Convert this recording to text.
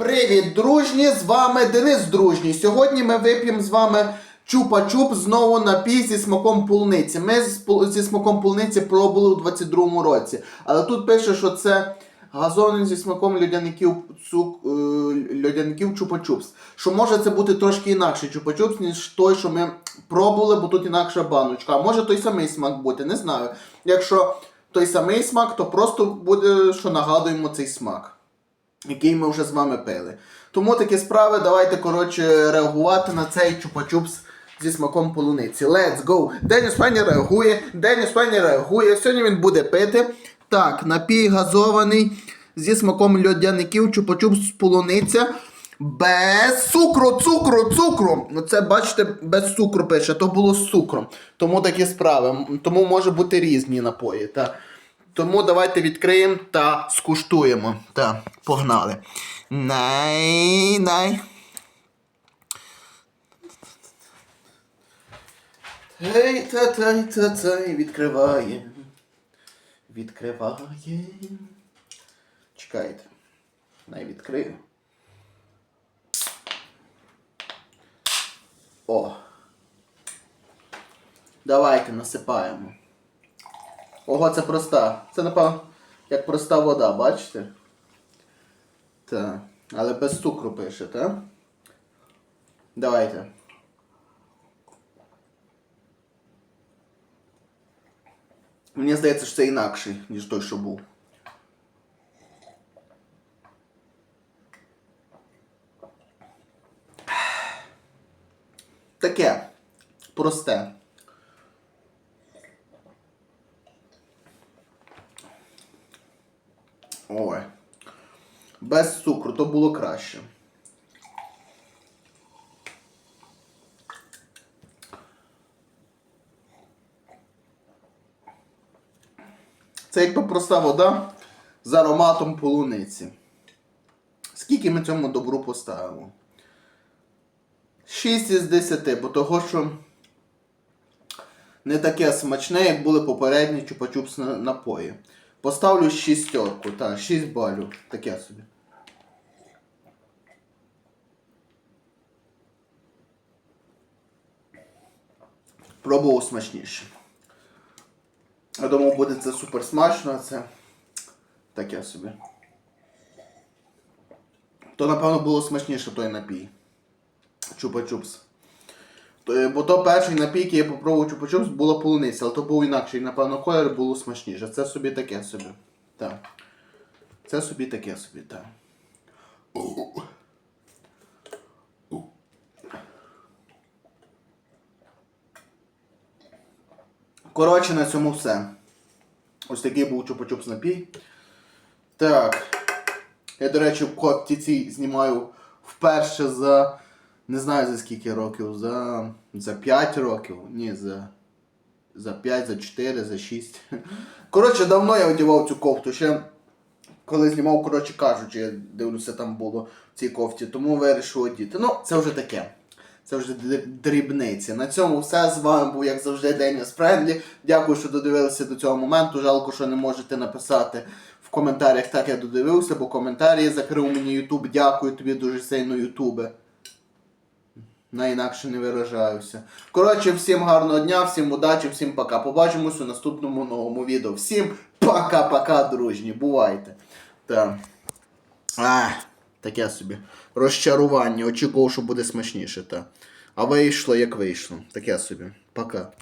Привіт, дружні! З вами Денис Дружній. Сьогодні ми вип'ємо з вами чупа-чуп знову напій зі смаком полуниці. Ми зі смаком полуниці пробували у 22-му році. Але тут пише, що це газований зі смаком льодяників, цук, е, льодяників чупа-чупс. Що може це бути трошки інакше чупа-чупс, ніж той, що ми пробували, бо тут інакша баночка. А може той самий смак бути, не знаю. Якщо той самий смак, то просто буде, що нагадуємо цей смак який ми вже з вами пили. Тому такі справи, давайте, коротше, реагувати на цей чупа-чупс зі смаком полуниці. Let's go! Деніс Фені реагує, Деніс Фені реагує. Сьогодні він буде пити. Так, напій газований зі смаком льодяників, чупа-чупс полуниця. Без цукру, цукру, цукру. Ну це, бачите, без цукру пише, то було з цукром. Тому такі справи. Тому може бути різні напої. Та. Тому давайте відкриємо та скуштуємо. Та, погнали. Най, най. Гей, та тай та тай відкриває. Відкриває. Чекайте. Най відкрию. О. Давайте насипаємо. Ого, це проста. Це, напевно, як проста вода, бачите? Так. Але без цукру пише, так? Давайте. Мені здається, що це інакший, ніж той, що був. Таке. Просте. Ой. Без цукру, то було краще. Це якби проста вода з ароматом полуниці. Скільки ми цьому добру поставимо? 6 із 10, бо того, що не таке смачне, як були попередні чупа-чупс напої. Поставлю шістерку, так, 6 балів. Таке собі. Пробував смачніше. Я думав, буде це супер смачно, а це таке собі. То, напевно, було смачніше той напій. Чупа-чупс. Е, Бо то перший напій, який я попробував чупа-чупс, була полуниця, але то був інакший, напевно, колір було смачніше. Це собі таке собі. Так. Це собі таке собі, так. Коротше, на цьому все. Ось такий був чупа-чупс напій. Так. Я, до речі, в цій знімаю вперше за. Не знаю за скільки років, за. За 5 років. Ні, за. За 5, за 4, за 6. Коротше, давно я одягав цю кофту. Ще коли знімав, коротше кажучи, я дивлюся, там було в цій кофті, тому вирішив одіти. Ну, це вже таке. Це вже дріб- дрібниці. На цьому все. З вами був, як завжди, Деніс Френдлі. Дякую, що додивилися до цього моменту. Жалко, що не можете написати в коментарях, так я додивився, бо коментарі закрив мені Ютуб. Дякую тобі дуже сильно, Ютубе. На інакше не виражаюся. Коротше, всім гарного дня, всім удачі, всім пока. Побачимось у наступному новому відео. Всім пока-пока, дружні. Бувайте. Так. А, таке собі. Розчарування. Очікував, що буде смачніше, та. А вийшло, як вийшло. Таке собі. Пока.